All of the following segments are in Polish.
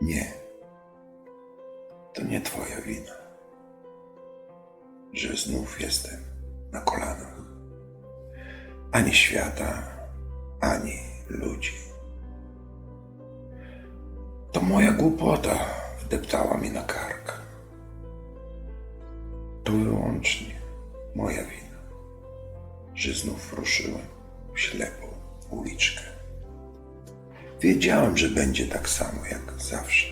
Nie. To nie twoja wina, że znów jestem na kolanach. Ani świata, ani ludzi. To moja głupota wdeptała mi na kark. To wyłącznie moja wina, że znów ruszyłem w ślepą uliczkę. Wiedziałem, że będzie tak samo jak zawsze.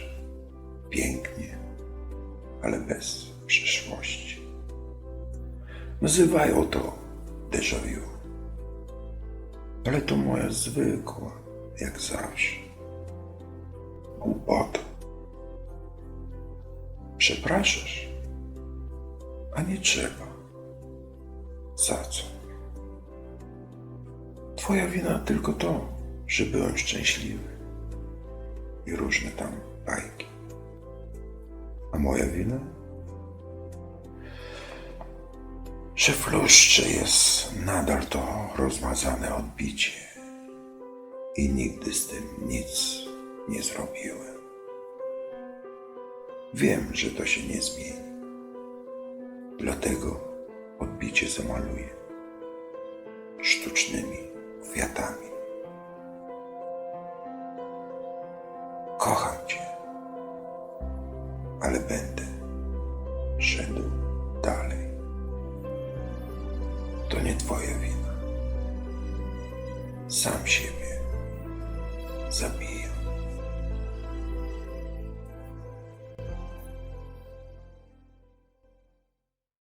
Pięknie, ale bez przyszłości. Nazywają to déjà vu. Ale to moja zwykła, jak zawsze. Głupota. Przepraszasz? A nie trzeba. Za co? Twoja wina tylko to, że byłem szczęśliwy. I różne tam bajki. A moja wina? Że w lustrze jest nadal to rozmazane odbicie. I nigdy z tym nic nie zrobiłem. Wiem, że to się nie zmieni. Dlatego odbicie zamaluję sztucznymi kwiatami. Kocham Cię, ale będę szedł dalej. To nie Twoja wina. Sam siebie zabijam.